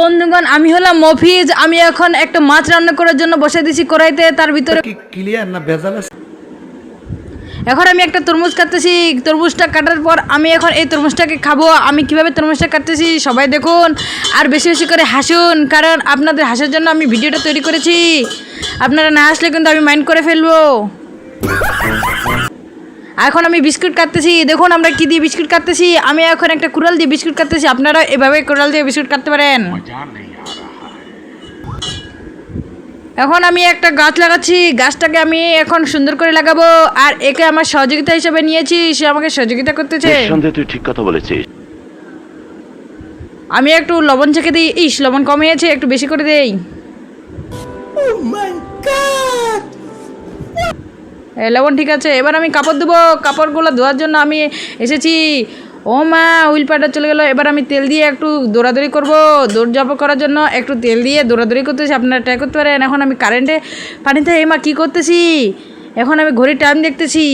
বন্ধুগণ আমি হলাম মফিজ। আমি এখন একটা মাছ রান্না করার জন্য বসে দিয়েছি কড়াইতে তার ভিতরে ক্লিয়ার না ভেজাল আছে? এখন আমি একটা তরমুজ কাটতেছি। তরমুজটা কাটার পর আমি এখন এই তরমুজটাকে খাব। আমি কীভাবে তরমুজটা কাটতেছি সবাই দেখুন। আর বেশি বেশি করে হাসুন কারণ আপনাদের হাসার জন্য আমি ভিডিওটা তৈরি করেছি। আপনারা না হাসলে কিন্তু আমি মাইন্ড করে ফেলব। এখন আমি বিস্কুট কাটতেছি দেখুন আমরা কি দিয়ে বিস্কুট কাটতেছি। আমি এখন একটা কুড়াল দিয়ে বিস্কুট কাটতেছি আপনারা এভাবে কুড়াল দিয়ে বিস্কুট কাটতে পারেন। এখন আমি একটা গাছ লাগাচ্ছি গাছটাকে আমি এখন সুন্দর করে লাগাবো আর একে আমার সহযোগিতা হিসেবে নিয়েছি সে আমাকে সহযোগিতা করতেছে। তুই ঠিক কথা বলেছিস। আমি একটু লবণ চেখে দিই ইস লবণ কমিয়েছে একটু বেশি করে দেই। এ, লবণ ঠিক আছে এবার আমি কাপড় দেবো কাপড়গুলো ধোয়ার জন্য আমি এসেছি। ও মা উইল পাটা চলে গেলো। এবার আমি তেল দিয়ে একটু দৌড়াদৌড়ি করব। দৌড় করার জন্য একটু তেল দিয়ে দৌড়াদৌড়ি করতেছি। আপনারা ট্রাই করতে পারেন। এখন আমি কারেন্টে পানিতে এই মা কী করতেছি? এখন আমি ঘড়ির টাইম দেখতেছি।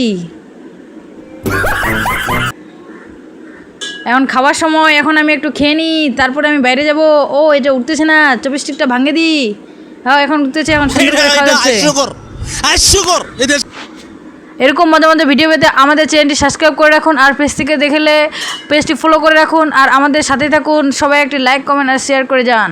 এখন খাওয়ার সময় এখন আমি একটু খেয়ে নিই। তারপরে আমি বাইরে যাব। ও এটা উঠতেছে না। চপিস্টিকটা ভাঙে দিই হ্যাঁ এখন উঠতেছে এখন সুন্দর করে খাওয়া যাচ্ছে। এরকম মধ্যে মধ্যে ভিডিও পেতে আমাদের চ্যানেলটি সাবস্ক্রাইব করে রাখুন আর পেজটিকে দেখলে পেজটি ফলো করে রাখুন আর আমাদের সাথে থাকুন। সবাই একটি লাইক কমেন্ট আর শেয়ার করে যান।